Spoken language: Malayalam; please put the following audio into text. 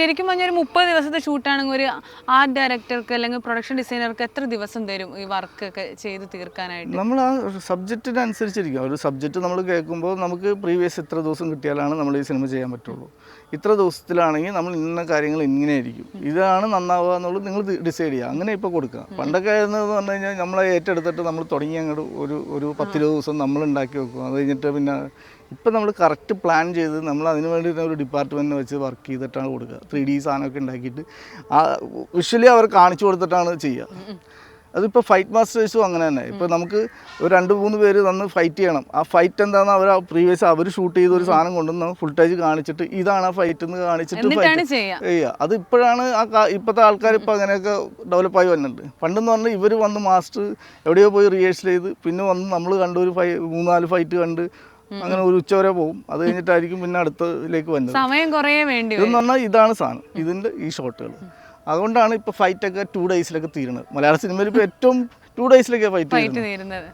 ശരിക്കും പറഞ്ഞാൽ ഒരു മുപ്പത് ദിവസത്തെ ഷൂട്ടാണെങ്കിൽ ഒരു ആർട്ട് ഡയറക്ടർക്ക് അല്ലെങ്കിൽ പ്രൊഡക്ഷൻ ഡിസൈനർക്ക് എത്ര ദിവസം തരും ഈ വർക്ക് ഒക്കെ ചെയ്ത് തീർക്കാനായിട്ട്? നമ്മൾ ആ സബ്ജക്റ്റിനനുസരിച്ചിരിക്കും ഒരു സബ്ജക്റ്റ് നമ്മൾ കേൾക്കുമ്പോൾ നമുക്ക് പ്രീവിയസ് ഇത്ര ദിവസം കിട്ടിയാലാണ് നമ്മൾ ഈ സിനിമ ചെയ്യാൻ പറ്റുള്ളൂ. ഇത്ര ദിവസത്തിലാണെങ്കിൽ നമ്മൾ ഇന്ന കാര്യങ്ങൾ ഇങ്ങനെ ആയിരിക്കും ഇതാണ് നന്നാവുക എന്നുള്ളത് നിങ്ങൾ ഡിസൈഡ് ചെയ്യുക. അങ്ങനെ ഇപ്പോൾ കൊടുക്കുക പണ്ടൊക്കെ എന്ന് പറഞ്ഞു കഴിഞ്ഞാൽ നമ്മളെ ഏറ്റെടുത്തിട്ട് നമ്മൾ തുടങ്ങി അങ്ങോട്ട് ഒരു ഒരു പത്തിരുപത് ദിവസം നമ്മൾ ഉണ്ടാക്കി വെക്കും. അത് കഴിഞ്ഞിട്ട് പിന്നെ ഇപ്പം നമ്മൾ കറക്റ്റ് പ്ലാൻ ചെയ്ത് നമ്മൾ അതിന് വേണ്ടി ഒരു ഡിപ്പാർട്ട്മെന്റിനെ വെച്ച് വർക്ക് ചെയ്തിട്ടാണ് കൊടുക്കുക. ത്രീ ഡി സാധനമൊക്കെ ഉണ്ടാക്കിയിട്ട്. ആ വിഷ്വലി അവർ കാണിച്ചു കൊടുത്തിട്ടാണ് ചെയ്യുക. അതിപ്പോൾ ഫൈറ്റ് മാസ്റ്റേഴ്സും അങ്ങനെ തന്നെ. ഇപ്പോൾ നമുക്ക് ഒരു രണ്ട് മൂന്ന് പേര് തന്ന് ഫൈറ്റ് ചെയ്യണം. ആ ഫൈറ്റ് എന്താണെന്ന് അവർ പ്രീവിയസ് അവർ ഷൂട്ട് ചെയ്ത ഒരു സാധനം കൊണ്ടുവന്ന് ഫുൾട്ടേജ് കാണിച്ചിട്ട് ഇതാണ് ആ ഫൈറ്റ് എന്ന് കാണിച്ചിട്ട് ചെയ്യുക. അത് ഇപ്പോഴാണ് ആ ഇപ്പോഴത്തെ ആൾക്കാർ ഇപ്പോൾ അങ്ങനെയൊക്കെ ഡെവലപ്പായി വരുന്നുണ്ട്. പണ്ടെന്ന് പറഞ്ഞാൽ ഇവർ വന്ന് മാസ്റ്റർ എവിടെയോ പോയി റിഹേഴ്സൽ ചെയ്ത് പിന്നെ വന്ന് നമ്മൾ കണ്ട് ഒരു ഫൈ മൂന്നാൽ ഫൈറ്റ് കണ്ട് അങ്ങനെ ഒരു ഉച്ച വരെ പോകും അത് കഴിഞ്ഞിട്ടായിരിക്കും പിന്നെ അടുത്തതിലേക്ക് വരുന്നത് സമയം കുറേ വേണ്ടി ഇതെന്ന് പറഞ്ഞാൽ ഇതാണ് സാധനം. ഇതിന്റെ ഈ ഷോട്ടുകൾ അതുകൊണ്ടാണ് ഇപ്പോൾ ഫൈറ്റൊക്കെ ടു ഡേയ്സിലൊക്കെ തീരുന്നത്. മലയാള സിനിമയിൽ ഇപ്പോൾ ഏറ്റവും ടു ഡേയ്സിലൊക്കെ ഫൈറ്റ് തീരുന്നത്.